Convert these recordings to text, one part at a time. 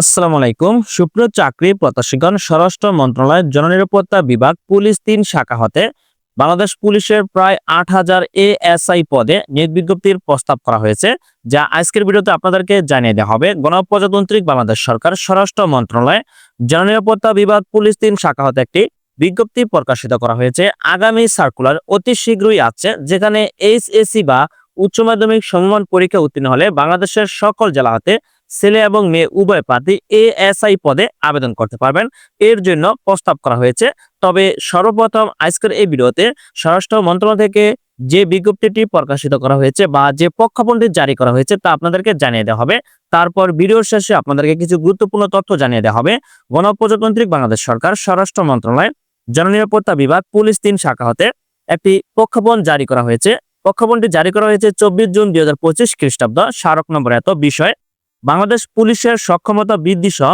আসসালামু আলাইকুম। সুপ্রিয় চাকরি প্রত্যাশীগণ, স্বরাষ্ট্র মন্ত্রণালয়ের জননিরাপত্তা বিভাগ, পুলিশ তিন শাখা হতে বাংলাদেশ পুলিশের প্রায় আট হাজার এএসআই পদে নিয়োগ বিজ্ঞপ্তির প্রস্তাব করা হয়েছে, যা আজকের ভিডিওতে আপনাদেরকে জানিয়ে দেওয়া হবে। গণপ্রজাতান্ত্রিক বাংলাদেশ সরকার, স্বরাষ্ট্র মন্ত্রণালয়, জননিরাপত্তা বিভাগ, পুলিশ তিন শাখা হতে একটি বিজ্ঞপ্তি প্রকাশিত করা হয়েছে। আগামী সার্কুলার অতি শীঘ্রই আছে যেখানে এইচএসসি বা উচ্চ মাধ্যমিক সমমান পরীক্ষা উত্তীর্ণ হলে বাংলাদেশের সকল জেলা হতে ছেলে এবং মেয়ে উভয় প্রার্থী এএসআই পদে আবেদন করতে পারবেন। এর জন্য প্রস্তাব করা হয়েছে। তবে সর্বপ্রথম আজকের এই ভিডিওতে স্বরাষ্ট্র মন্ত্রণালয় থেকে যে বিজ্ঞপ্তিটি প্রকাশিত করা হয়েছে বা যে প্রজ্ঞাপনটি জারি করা হয়েছে তা আপনাদেরকে জানিয়ে দেওয়া হবে। তারপর ভিডিওর শেষে আপনাদেরকে কিছু গুরুত্বপূর্ণ তথ্য জানিয়ে দেওয়া হবে। গণপ্রজাতান্ত্রিক বাংলাদেশ সরকার, স্বরাষ্ট্র মন্ত্রণালয় জননিরাপত্তা বিভাগ, পুলিশ তিন শাখা হতে একটি প্রজ্ঞাপন জারি করা হয়েছে। প্রজ্ঞাপনটি জারি করা হয়েছে চব্বিশ জুন দুই হাজার পঁচিশ খ্রিস্টাব্দ, স্মারক নম্বর এত, বিষয় বাংলাদেশ পুলিশের সক্ষমতা বৃদ্ধি সহ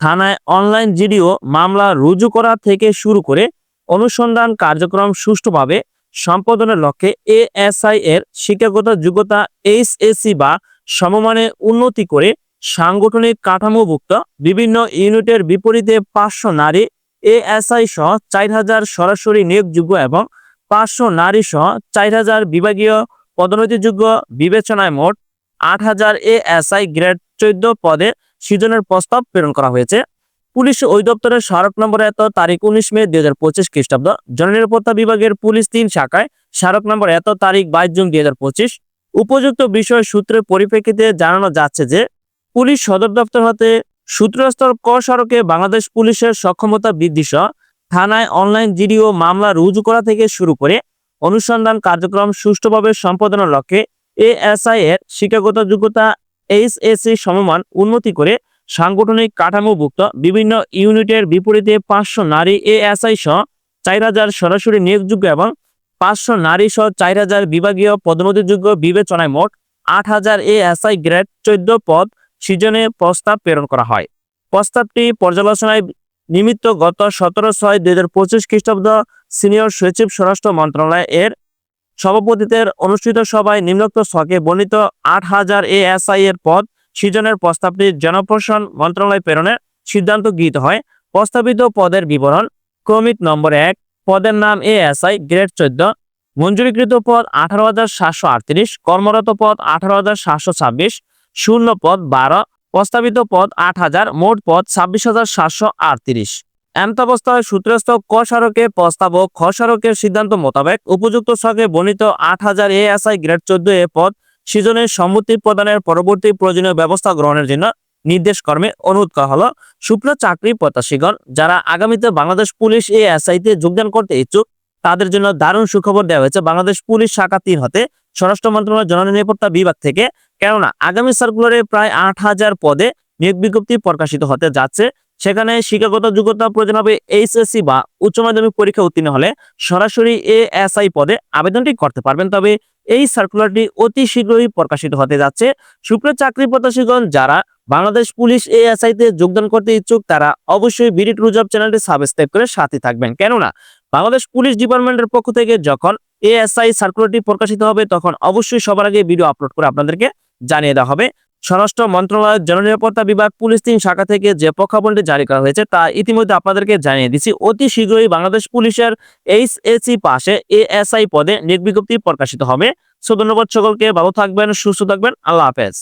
থানায় অনলাইন জিডিও মামলা রুজু করা থেকে শুরু করে অনুসন্ধান কার্যক্রম সুষ্ঠুভাবে সম্পাদনের লক্ষ্যে এএসআই এর শিক্ষাগত যোগ্যতা এইচএসসি বা সমমানে উন্নতি করে সাংগঠনিক কাঠামোভুক্ত বিভিন্ন ইউনিটের বিপরীতে পাঁচশো নারী এএসআই সহ চার হাজার সরাসরি নিয়োগযোগ্য এবং পাঁচশো নারী সহ চার হাজার বিভাগীয় পদোন্নতিযোগ্য বিবেচনায় মোট আট হাজার এএসআই গ্রেড চোদ্দ পদে সৃজনের প্রস্তাব প্রেরণ করা হয়েছে। পুলিশ ওই দপ্তরের স্মারক নম্বর এত তারিখ উনিশ মে দুই হাজার পঁচিশ খ্রিস্টাব্দ। জননিরাপত্তা বিভাগের পুলিশ তিন শাখায় স্মারক নম্বর এত তারিখ বাইশ জুন দুই হাজার পঁচিশ। উপযুক্ত বিষয় সূত্রের পরিপ্রেক্ষিতে জানানো যাচ্ছে যে, পুলিশ সদর দপ্তর হতে সূত্রস্তর ক সড়কে বাংলাদেশ পুলিশের সক্ষমতা বৃদ্ধি সহ থানায় অনলাইন জিডিও মামলা রুজু করা থেকে শুরু করে অনুসন্ধান কার্যক্রম সুষ্ঠুভাবে সম্পাদনের লক্ষ্যে এএসআই এর শিক্ষাগত যোগ্যতা এইচএসসি সমমান উন্নতি করে সাংগঠনিক কাঠামোভুক্ত বিভিন্ন ইউনিটের বিপরীতে পাঁচশো নারী এএসআই সহ চার হাজার সরাসরি নিয়োগযোগ্য এবং পাঁচশো নারী সহ চার হাজার বিভাগীয় পদোন্নতিযোগ্য বিবেচনায় মোট আট হাজার এএসআই গ্রেড চোদ্দ পদ সৃজনে প্রস্তাব প্রেরণ করা হয়। প্রস্তাবটি পর্যালোচনায় নিমিত্ত গত সতেরো ছয় দুই হাজার পঁচিশ খ্রিস্টাব্দ সিনিয়র সচিব স্বরাষ্ট্র মন্ত্রণালয় এর সভাপতিত্বের অনুষ্ঠিত সভায় নিম্নোক্ত ছকে বর্ণিত আট হাজার এএসআই এর পদ সৃজনের প্রস্তাবটি জনপ্রশাসন মন্ত্রণালয় প্রেরণের সিদ্ধান্ত গৃহীত হয়। প্রস্তাবিত পদের বিবরণ ক্রমিক নম্বর এক, পদের নাম এএসআই গ্রেড চোদ্দ, মঞ্জুরিকৃত পদ আঠারো হাজার সাতশো আটত্রিশ, কর্মরত পদ আঠারো হাজার সাতশো ছাব্বিশ, শূন্য পদ বারো, প্রস্তাবিত পদ আট হাজার, মোট পদ ছাব্বিশ হাজার সাতশো আটত্রিশ। এমতাবস্থায় সূত্রস্থ ক সড়কে প্রস্তাব খ সড়কের সিদ্ধান্ত মোতাবেক উপযুক্ত ছকে বর্ণিত আট হাজার এএসআই গ্রেড চোদ্দ এ পদ সৃজনের সম্মতি প্রদানের পরবর্তী প্রয়োজনীয় ব্যবস্থা গ্রহণের জন্য নির্দেশ কর্মে অনুরোধ করা হলো। শুক্ল চাকরি প্রত্যাশীগণ, যারা আগামীতে বাংলাদেশ পুলিশ এএসআই তে যোগদান করতে ইচ্ছুক, তাদের জন্য দারুণ সুখবর দেওয়া হয়েছে বাংলাদেশ পুলিশ শাখা তিন হতে। স্বরাষ্ট্র মন্ত্রণালয় জননিরাপত্তা বিভাগ থেকে, কেননা আগামী সার্কুলারে প্রায় আট হাজার পদে নিয়োগ বিজ্ঞপ্তি প্রকাশিত হতে যাচ্ছে। সেখানে শিক্ষাগত যোগ্যতা প্রয়োজন হবে এইচএসসি বা উচ্চ মাধ্যমিক পরীক্ষা উত্তীর্ণ হলে সরাসরি এএসআই পদে আবেদনটি করতে পারবেন। তবে এই সার্কুলারটি অতি শীঘ্রই প্রকাশিত হতে যাচ্ছে। শুক্র চাকরি প্রত্যাশীগণ, যারা বাংলাদেশ পুলিশ এএসআই তে যোগদান করতে ইচ্ছুক, তারা অবশ্যই বিডিট রুজব চ্যানেলটি সাবস্ক্রাইব করে সাথে থাকবেন। কেননা, বাংলাদেশ পুলিশ ডিপার্টমেন্টের পক্ষ থেকে যখন এএসআই সার্কুলারটি প্রকাশিত হবে, তখন অবশ্যই সবার আগে ভিডিও আপলোড করে আপনাদেরকে জানিয়ে দেওয়া হবে। স্বরাষ্ট্র মন্ত্রণালয়ের জননিরাপত্তা বিভাগ পুলিশ তিন শাখা থেকে যে প্রক্ষাপনটি জারি করা হয়েছে তা ইতিমধ্যে আপনাদেরকে জানিয়ে দিচ্ছি। অতি শীঘ্রই বাংলাদেশ পুলিশের এইচ এইচএসি পাশে এএসআই পদে নির্বিজ্ঞপ্তি প্রকাশিত হবে। সো সকলকে, ভালো থাকবেন, সুস্থ থাকবেন, আল্লাহ হাফেজ।